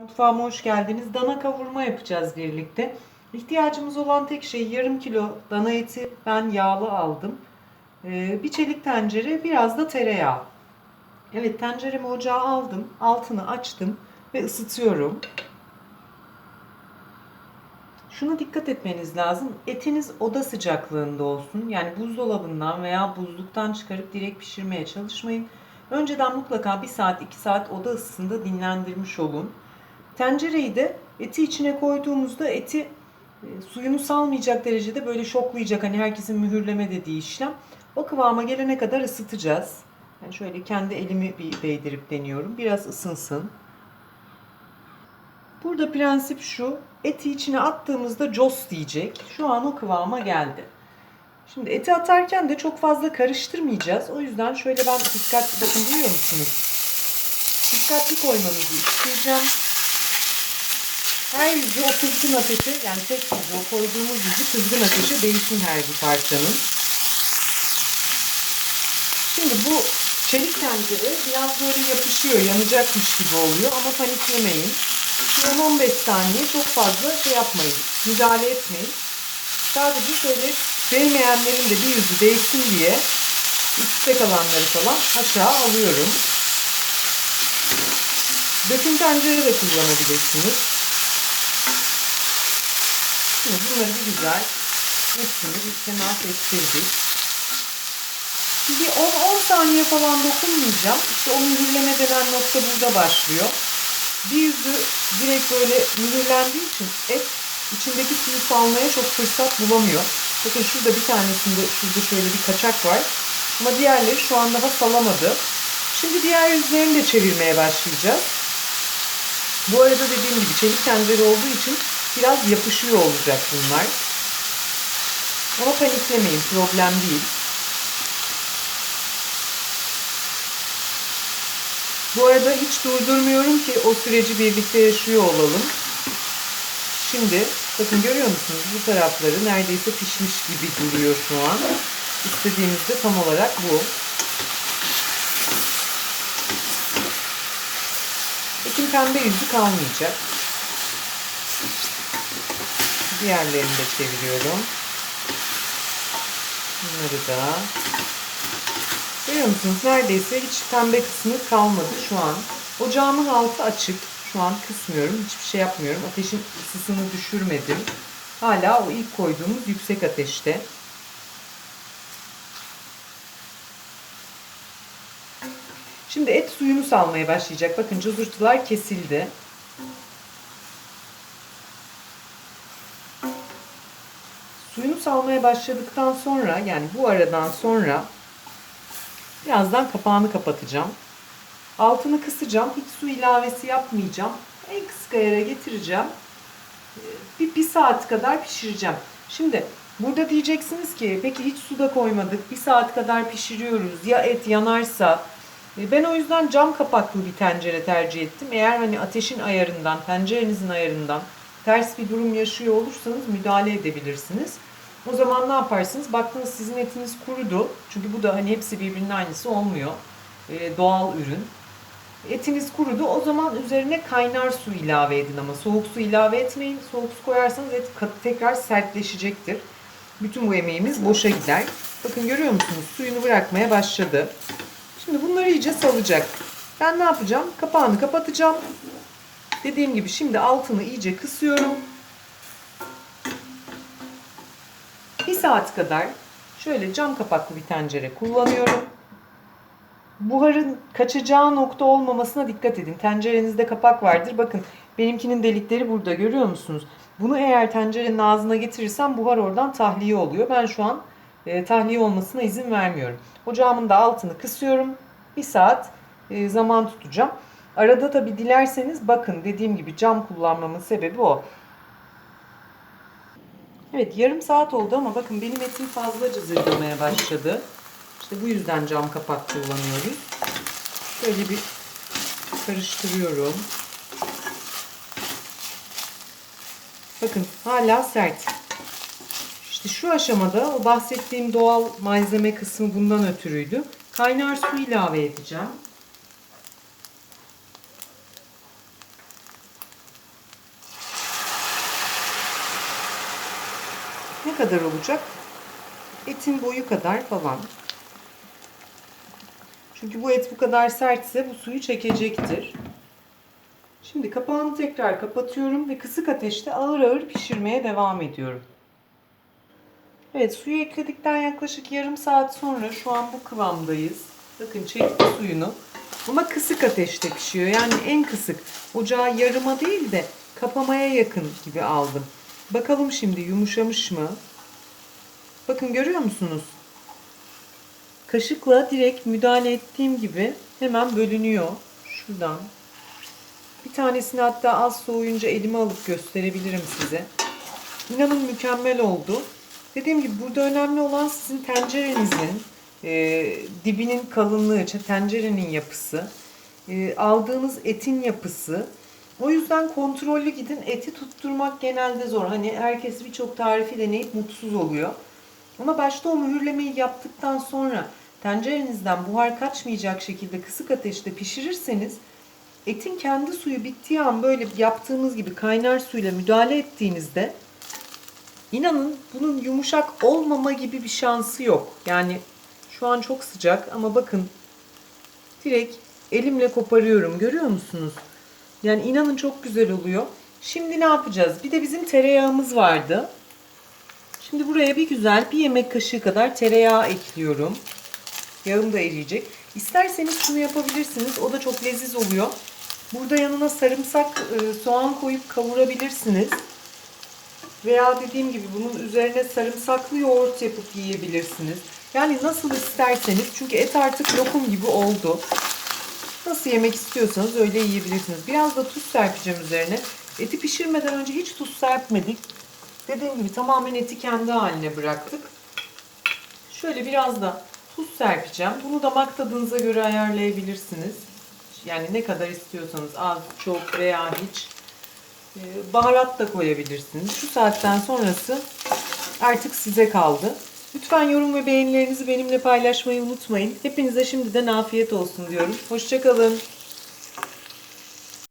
Mutfağıma hoş geldiniz. Dana kavurma yapacağız birlikte. İhtiyacımız olan tek şey yarım kilo dana eti ben yağlı aldım. Ee, bir çelik tencere, biraz da tereyağı. Evet tenceremi ocağa aldım. Altını açtım ve ısıtıyorum. Şuna dikkat etmeniz lazım. Etiniz oda sıcaklığında olsun. Yani buzdolabından veya buzluktan çıkarıp direkt pişirmeye çalışmayın. Önceden mutlaka 1 saat 2 saat oda ısısında dinlendirmiş olun. Tencereyi de eti içine koyduğumuzda eti e, suyunu salmayacak derecede böyle şoklayacak. Hani herkesin mühürleme dediği işlem. O kıvama gelene kadar ısıtacağız. Yani şöyle kendi elimi bir değdirip deniyorum. Biraz ısınsın. Burada prensip şu. Eti içine attığımızda cos diyecek. Şu an o kıvama geldi. Şimdi eti atarken de çok fazla karıştırmayacağız. O yüzden şöyle ben dikkatli bakın duyuyor musunuz? Dikkatli koymanızı isteyeceğim. Her yüzü o kızgın ateşi yani tek yüzü o koyduğumuz yüzü kızgın ateşe değsin her bir parçanın. Şimdi bu çelik tencere biraz böyle yapışıyor, yanacakmış gibi oluyor ama paniklemeyin. 10-15 saniye çok fazla şey yapmayın, müdahale etmeyin. Sadece şöyle sevmeyenlerin de bir yüzü değsin diye üstte kalanları falan aşağı alıyorum. Döküm tencere de kullanabilirsiniz. Şimdi bunları bir güzel hepsini bir temas ettirdik. Bir 10-10 saniye falan dokunmayacağım. İşte o mühürleme denen nokta burada başlıyor. Bir yüzü direkt böyle mühürlendiği için et içindeki suyu salmaya çok fırsat bulamıyor. Bakın şurada bir tanesinde şurada şöyle bir kaçak var. Ama diğerleri şu an daha salamadı. Şimdi diğer yüzlerini de çevirmeye başlayacağız. Bu arada dediğim gibi çelik tencere olduğu için biraz yapışıyor olacak bunlar. Ama paniklemeyin problem değil. Bu arada hiç durdurmuyorum ki o süreci birlikte yaşıyor olalım. Şimdi bakın görüyor musunuz bu tarafları neredeyse pişmiş gibi duruyor şu an. İstediğimiz de tam olarak bu. Etin pembe yüzü kalmayacak. Diğerlerini de çeviriyorum. Bunları da. Görüyor musunuz? Neredeyse hiç pembe kısmı kalmadı şu an. Ocağımın altı açık. Şu an kısmıyorum. Hiçbir şey yapmıyorum. Ateşin ısısını düşürmedim. Hala o ilk koyduğumuz yüksek ateşte. Şimdi et suyunu salmaya başlayacak. Bakın cızırtılar kesildi. Suyunu salmaya başladıktan sonra yani bu aradan sonra birazdan kapağını kapatacağım. Altını kısacağım. Hiç su ilavesi yapmayacağım. En kısık ayara getireceğim. Bir, bir saat kadar pişireceğim. Şimdi burada diyeceksiniz ki peki hiç suda koymadık. Bir saat kadar pişiriyoruz. Ya et yanarsa e, ben o yüzden cam kapaklı bir tencere tercih ettim. Eğer hani ateşin ayarından, tencerenizin ayarından ters bir durum yaşıyor olursanız müdahale edebilirsiniz. O zaman ne yaparsınız? Baktınız sizin etiniz kurudu. Çünkü bu da hani hepsi birbirinin aynısı olmuyor. Ee, doğal ürün. Etiniz kurudu. O zaman üzerine kaynar su ilave edin ama soğuk su ilave etmeyin. Soğuk su koyarsanız et tekrar sertleşecektir. Bütün bu emeğimiz boşa gider. Bakın görüyor musunuz? Suyunu bırakmaya başladı. Şimdi bunları iyice salacak. Ben ne yapacağım? Kapağını kapatacağım. Dediğim gibi şimdi altını iyice kısıyorum. Saat kadar şöyle cam kapaklı bir tencere kullanıyorum. Buharın kaçacağı nokta olmamasına dikkat edin. Tencerenizde kapak vardır. Bakın benimkinin delikleri burada görüyor musunuz? Bunu eğer tencerenin ağzına getirirsem buhar oradan tahliye oluyor. Ben şu an e, tahliye olmasına izin vermiyorum. Ocağımın da altını kısıyorum. Bir saat e, zaman tutacağım. Arada tabi dilerseniz bakın dediğim gibi cam kullanmamın sebebi o. Evet yarım saat oldu ama bakın benim etim fazla cızırdamaya başladı. İşte bu yüzden cam kapak kullanıyoruz. Şöyle bir karıştırıyorum. Bakın hala sert. İşte şu aşamada o bahsettiğim doğal malzeme kısmı bundan ötürüydü. Kaynar su ilave edeceğim. Kadar olacak? Etin boyu kadar falan. Çünkü bu et bu kadar sertse bu suyu çekecektir. Şimdi kapağını tekrar kapatıyorum ve kısık ateşte ağır ağır pişirmeye devam ediyorum. Evet suyu ekledikten yaklaşık yarım saat sonra şu an bu kıvamdayız. Bakın çekti suyunu. Ama kısık ateşte pişiyor. Yani en kısık. Ocağı yarıma değil de kapamaya yakın gibi aldım. Bakalım şimdi yumuşamış mı? Bakın görüyor musunuz? Kaşıkla direkt müdahale ettiğim gibi hemen bölünüyor. Şuradan. Bir tanesini hatta az soğuyunca elime alıp gösterebilirim size. İnanın mükemmel oldu. Dediğim gibi burada önemli olan sizin tencerenizin e, dibinin kalınlığı, tencerenin yapısı, e, aldığınız etin yapısı. O yüzden kontrollü gidin. Eti tutturmak genelde zor. Hani herkes birçok tarifi deneyip mutsuz oluyor. Ama başta o mühürlemeyi yaptıktan sonra tencerenizden buhar kaçmayacak şekilde kısık ateşte pişirirseniz etin kendi suyu bittiği an böyle yaptığımız gibi kaynar suyla müdahale ettiğinizde inanın bunun yumuşak olmama gibi bir şansı yok. Yani şu an çok sıcak ama bakın direkt elimle koparıyorum. Görüyor musunuz? Yani inanın çok güzel oluyor. Şimdi ne yapacağız? Bir de bizim tereyağımız vardı. Şimdi buraya bir güzel bir yemek kaşığı kadar tereyağı ekliyorum. Yağım da eriyecek. İsterseniz şunu yapabilirsiniz. O da çok leziz oluyor. Burada yanına sarımsak, e, soğan koyup kavurabilirsiniz. Veya dediğim gibi bunun üzerine sarımsaklı yoğurt yapıp yiyebilirsiniz. Yani nasıl isterseniz. Çünkü et artık lokum gibi oldu. Nasıl yemek istiyorsanız öyle yiyebilirsiniz. Biraz da tuz serpeceğim üzerine. Eti pişirmeden önce hiç tuz serpmedik. Dediğim gibi tamamen eti kendi haline bıraktık. Şöyle biraz da tuz serpeceğim. Bunu damak tadınıza göre ayarlayabilirsiniz. Yani ne kadar istiyorsanız az, çok veya hiç. Ee, Baharat da koyabilirsiniz. Şu saatten sonrası artık size kaldı. Lütfen yorum ve beğenilerinizi benimle paylaşmayı unutmayın. Hepinize şimdiden afiyet olsun diyorum. Hoşçakalın.